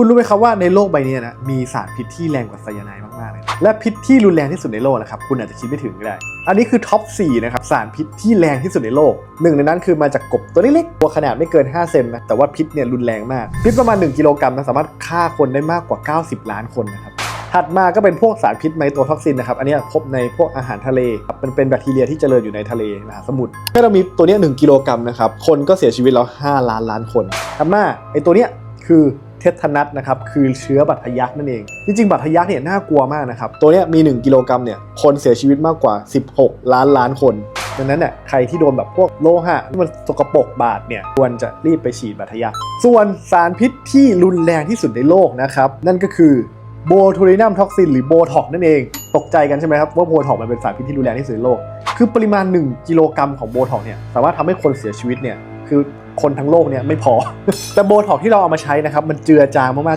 คุณรู้ไหมครับว่าในโลกใบนี้นะมีสารพิษที่แรงกว่าไซยาไนด์มากๆเลยนะและพิษที่รุนแรงที่สุดในโลกนะครับคุณอาจจะคิดไม่ถึงก็ได้ อันนี้คือท็อป 4 นะครับ สารพิษที่แรงที่สุดในโลกหนึ่งในนั้นคือมาจากกบตัวเล็กๆตัวขนาดไม่เกิน 5 เซนนะแต่ว่าพิษเนี่ยรุนแรงมาก พิษประมาณ 1 กิโลกรัมนะสามารถฆ่าคนได้มากกว่า 90 ล้านคนนะครับถัดมาก็เป็นพวกสารพิษไมโตท็อกซินนะครับ อันนี้พบในพวกอาหารทะเลครับมันเป็นแบคทีเรียที่เจริญอยู่ในทะเลมหาสมุทรถ้าเรามีตัวนี้1กิโลกรัมนะครับ คนก็เสียชีวิตแล้ว 5 ล้านล้านคนถัดมาไอตัวเนี้ยคือ เททนัสนะครับคือเชื้อบัตรทะยักนั่นเอง จริงๆ บัตรทะยักเนี่ยน่ากลัวมากนะครับ ตัวเนี้ยมี 1 กิโลกรัมเนี่ยคนเสียชีวิตมากกว่า 16 ล้านล้านคนดังนั้นเนี่ยใครที่โดนแบบพวกโลหะที่มันสกปรกบาดเนี่ยควรจะรีบไปฉีดบัตรทะยักส่วนสารพิษที่รุนแรงที่สุดในโลกนะครับนั่นก็คือโบทูลินัมท็อกซินหรือโบท็อกนั่นเอง ตกใจกันใช่ไหมครับว่าโบท็อกมันเป็นสารพิษที่รุนแรงที่สุดในโลก คือปริมาณ 1 กิโลกรัมของโบท็อกเนี่ยสามารถทำให้คนเสียชีวิตเนี่ยคือคนทั้งโลกเนี่ยไม่พอ แต่โบท็อกที่เราเอามาใช้นะครับมันเจือจางมากๆ